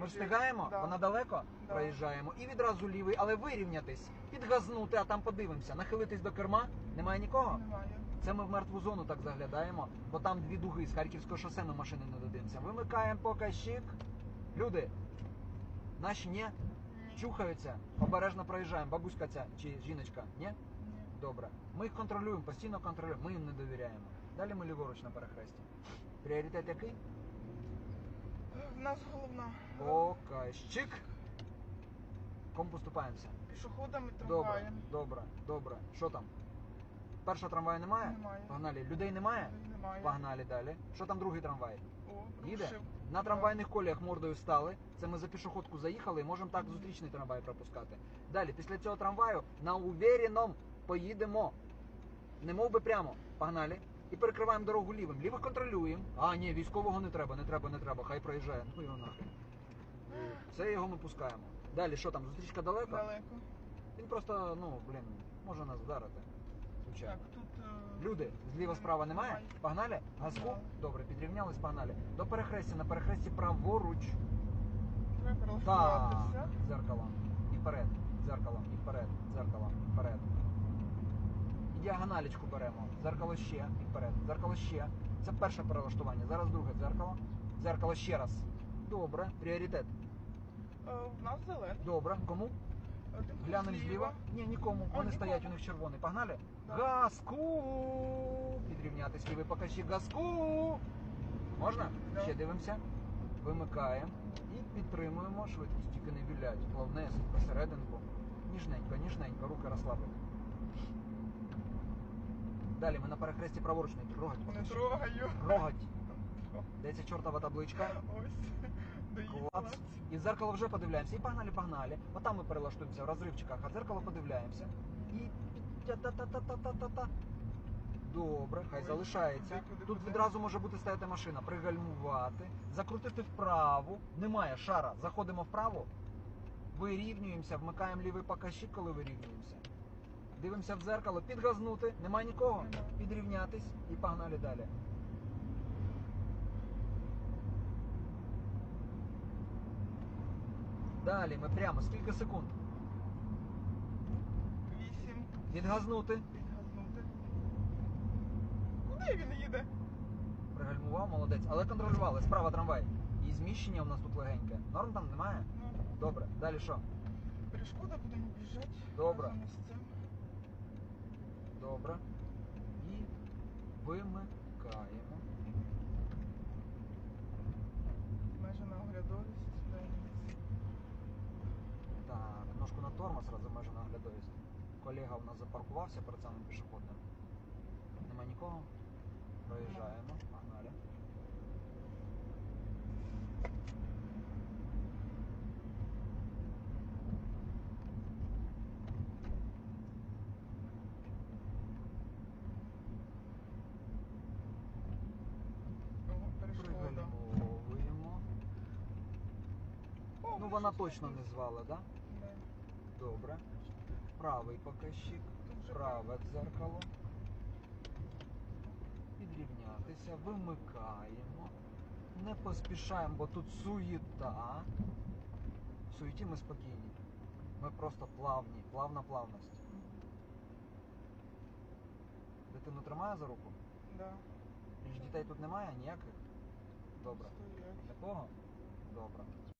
Ми встигаємо, Да. вона далеко Да. проїжджаємо і відразу лівий, але вирівнятись, підгазнути, а там подивимося, нахилитись до керма. Немає нікого? Немає. Це ми в мертву зону так заглядаємо, бо там дві дуги з Харківського шосе ми машини не додивимося. Вимикаємо показчик. Люди, наші ні, чухаються, обережно проїжджаємо. Бабуська ця чи жіночка? Ні. Добре. Ми їх контролюємо, постійно контролюємо, ми їм не довіряємо. Далі ми ліворуч на перехресті. Пріоритет який? В нас головна. Показчик. Кому поступаємося? Пішоходами, Добре, трамваєм. добре, добре. Що там? Першого трамваю немає? Немає. Погнали. Людей немає? Немає. Погнали далі. Що там другий трамвай? О, Їде? рушив. На трамвайних коліях мордою стали. Це ми за пішоходку заїхали і можемо так зустрічний трамвай пропускати. Далі, після цього трамваю на увіреному поїдемо. Не мов би прямо. Погнали. І перекриваємо дорогу лівим. Лівих контролюємо. А, ні, військового не треба, не треба, не треба. Хай проїжджає. Ну його нахрен. Це його ми пускаємо. Далі, що там? Зустрічка далеко? Далеко. Він просто, ну, блін, може нас вдарити. Звичайно. Так, тут. е, Люди, зліва справа немає? Погнали? Газку? Добре, підрівнялись, погнали. До перехрестя, на перехресті праворуч. Треба Так, прилаштуватися. дзеркалом. І вперед. Дзеркалом, і вперед. Дзеркалом, вперед. Діагоналічку беремо. Дзеркало ще, вперед. Дзеркало ще. Це перше перелаштування. Зараз друге дзеркало. Дзеркало ще раз. Добре. Пріоритет. Е, В нас зелений. Добре. Кому? Глянемо зліва. Ні, нікому. Вони нікому. стоять, у них червоний. Погнали? Да. Газку! Підрівнятись лівий покажчик. Газку! Можна? Да. Ще дивимося. Вимикаємо і підтримуємо швидкість. Тільки не вілять. Плавнесенько, серединку. Ніжненько, ніжненько, руки розслаблені. Далі ми на перехресті праворуч не трогать. Не покажчик. трогаю. Трогать. Де ця чортова табличка? Ось. Доїхала. Клац. І в дзеркало вже подивляємося. І погнали, погнали. Отам ми перелаштуємося в розривчиках, а в дзеркало подивляємося. І та-та-та-та-та-та-та. Добре, хай Ой, залишається. куди, куди, Тут куди? відразу може бути стояти машина, пригальмувати, закрутити вправо. Немає шара. Заходимо вправо, вирівнюємося, вмикаємо лівий показчик, коли вирівнюємося. Дивимося в дзеркало, підгазнути, немає нікого, підрівнятись і погнали далі. Далі ми прямо скільки секунд. Вісім. Відгазнути. Підгазнути. Куди він їде? Пригальмував, молодець. Але контролювали. Справа трамвай. І зміщення у нас тут легеньке. Норм там немає? Ну, Добре. Далі що? перешкода будемо біжати. Добре. разом із цим. Добре. І вимикаємо. Майже на оглядовість. Так, ножку на тормоз, раз обмежена оглядовість. Колега у нас запаркувався перед самим пішохідним. Нема нікого. Проїжджаємо. Погнали. О, перешкода. Пригальмовуємо. О, Ну вона точно не звала, да? Да. Добре. Правий показчик. Праве дзеркало. Підрівнятися, вимикаємо. Не поспішаємо, бо тут суєта. В суєті ми спокійні. Ми просто плавні, плавна плавність. Дитину тримає за руку? Да. Більш дітей тут немає ніяких? Добре. Такого? Добре.